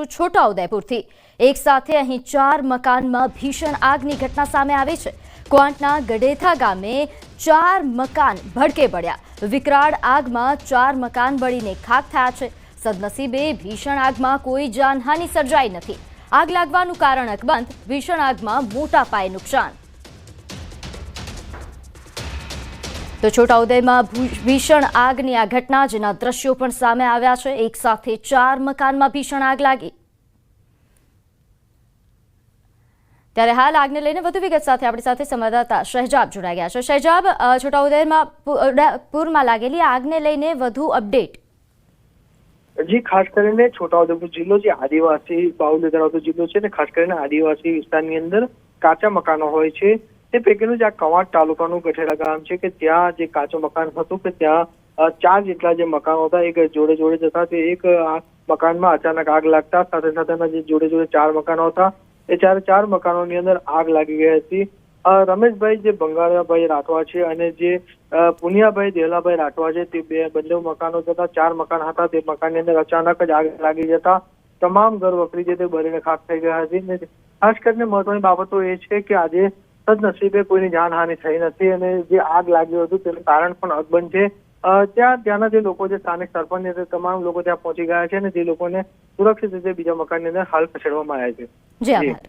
છું છોટાઉદેપુરથી. એક સાથે અહીં ચાર મકાનમાં ભીષણ આગની ઘટના સામે આવી છે. ક્વાંટના ગડેથા ગામે ચાર મકાન ભડકે પડ્યા. વિકરાળ આગમાં ચાર મકાન બળીને ખાક થયા છે. સદનસીબે ભીષણ આગમાં કોઈ જાનહાનિ સર્જાઈ નથી. આગ લાગવાનું કારણ અકબંધ, ભીષણ આગમાં મોટા પાયે નુકસાન. તો છોટાઉદેમાં ભીષણ આગની આ ઘટના, જેના દ્રશ્યો પણ સામે આવ્યા છે. એક સાથે ચાર મકાનમાં ભીષણ આગ લાગી. ત્યારે હાલ આગને લઈને વધુ વિગત સાથે આપણી સાથે સંવાદદાતા શહેજાબ જોડાઈ ગયા છે. શહેજાબ છોટાઉદેમાં પૂરમાં લાગેલી આગને લઈને વધુ અપડેટ. જી, ખાસ કરીને છોટાઉદેપુર જિલ્લો જે આદિવાસી બાહુલ્ય ધરાવતો જિલ્લો છે ને, ખાસ કરીને આદિવાસી વિસ્તારની અંદર કાચા મકાનો હોય છે. તે પૈકીનું જે આ કવાંટ તાલુકાનું ગઠેડા ગામ છે કે ત્યાં જે કાચું મકાન હતું કે ત્યાં ચાર જેટલા જે મકાનો હતા, એક જોડે જોડે જતા તે એક મકાનમાં અચાનક આગ લાગતા, સાથે સાથેના જે જોડે જોડે ચાર મકાનો હતા, એ ચારે ચાર મકાનોની અંદર આગ લાગી ગઈ હતી. રમેશભાઈ જે બંગાળાભાઈ રાઠવા છે અને જે પુનિયાભાઈ દેલાભાઈ રાઠવા છે, તે બે બંને મકાનો જતા, ચાર મકાન હતા, તે મકાનની અંદર અચાનક જ આગ લાગી જતા, તમામ ઘર વખરી જે તે બળીને ખાખ થઈ ગયા હતી. ખાસ કરીને મહત્વની બાબતો એ છે કે આજે સદનસીબે કોઈની જાનહાનિ થઈ નથી અને જે આગ લાગ્યું હતું તેનું કારણ પણ અકબંધ છે ત્યાં ત્યાંના જે લોકો જે સ્થાનિક સરપંચ છે તમામ લોકો ત્યાં પહોંચી ગયા છે અને જે લોકોને સુરક્ષિત રીતે બીજા મકાનની અંદર હાલ ખસેડવામાં આવ્યા છે જી. આભાર